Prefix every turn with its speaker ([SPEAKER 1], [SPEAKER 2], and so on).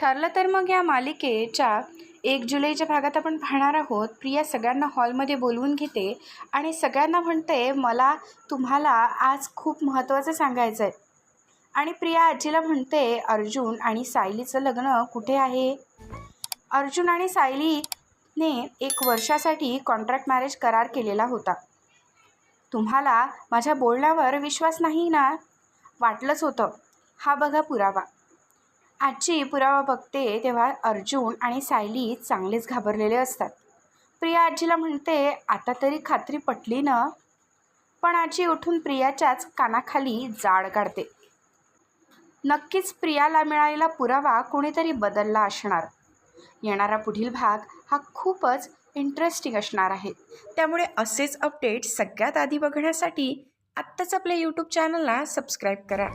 [SPEAKER 1] ठरलं तर मग या मालिकेच्या एक जुलैच्या भागात आपण पाहणार आहोत. प्रिया सगळ्यांना हॉलमध्ये बोलवून घेते आणि सगळ्यांना म्हणते मला तुम्हाला आज खूप महत्त्वाचं सांगायचं आहे आणि प्रिया आजीला म्हणते अर्जुन आणि सायलीचं लग्न कुठे आहे? अर्जुन आणि सायलीने एक वर्षासाठी कॉन्ट्रॅक्ट मॅरेज करार केलेला होता. तुम्हाला माझ्या बोलण्यावर विश्वास नाही ना? वाटलंच होतं. हा बघा पुरावा. आजी पुरावा बघते तेव्हा अर्जुन आणि सायली चांगलेच घाबरलेले असतात. प्रिया आजीला म्हणते आता तरी खात्री पटली ना? पण आजी उठून प्रियाच्याच कानाखाली जाळ काढते. नक्कीच प्रियाला मिळालेला पुरावा कोणीतरी बदलला असणार. येणारा पुढील भाग हा खूपच इंटरेस्टिंग असणार आहे. त्यामुळे असेच अपडेट सगळ्यात आधी बघण्यासाठी आत्ताच आपल्या यूट्यूब चॅनलला सबस्क्राईब करा.